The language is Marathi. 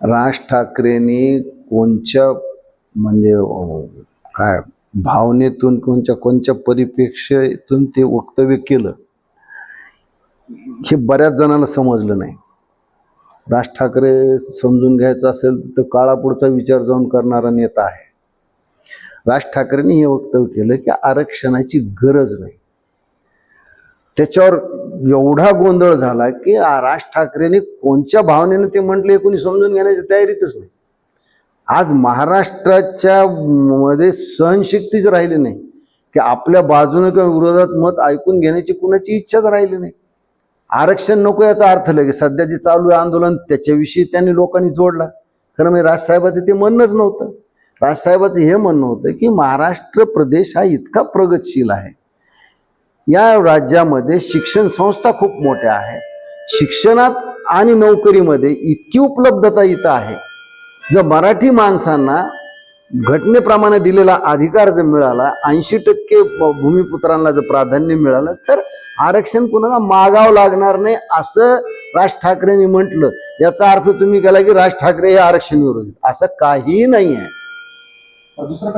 राज ठाकरेंनी कोणच्या म्हणजे काय भावनेतून कोणच्या कोणच्या परिप्रेक्ष्यातून ते वक्तव्य केलं हे बऱ्याच जणांना समजलं नाही. राज ठाकरे समजून घ्यायचं असेल तर काळापुढचा विचार जाऊन करणारा नेता आहे. राज ठाकरेंनी हे वक्तव्य केलं की आरक्षणाची गरज नाही. त्याच्यावर एवढा गोंधळ झाला की राज ठाकरेंनी कोणत्या भावनेनं ते म्हटले कोणी समजून घेण्याच्या तयारीतच नाही. आज महाराष्ट्राच्या मध्ये सहनशक्तीच राहिली नाही. की आपल्या बाजूने किंवा विरोधात मत ऐकून घेण्याची कुणाची इच्छाच राहिली नाही. आरक्षण नको याचा अर्थ लगे सध्या जे चालू आहे आंदोलन त्याच्याविषयी त्यांनी लोकांनी जोडला. खरं म्हणजे राजसाहेबाचं ते म्हणणंच नव्हतं. राजसाहेबाचं हे म्हणणं होतं की महाराष्ट्र प्रदेश हा इतका प्रगतशील आहे. या राज्यामध्ये शिक्षण संस्था खूप मोठ्या आहेत. शिक्षणात आणि नोकरीमध्ये इतकी उपलब्धता इथं आहे. जर मराठी माणसांना घटनेप्रमाणे दिलेला अधिकार जर मिळाला ऐंशी टक्के भूमिपुत्रांना जर प्राधान्य मिळालं तर आरक्षण कुणाला मागावं लागणार नाही असं राज ठाकरेंनी म्हटलं. याचा अर्थ तुम्ही केला की राज ठाकरे हे आरक्षण विरोधी असं काहीही नाही आहे दुसरं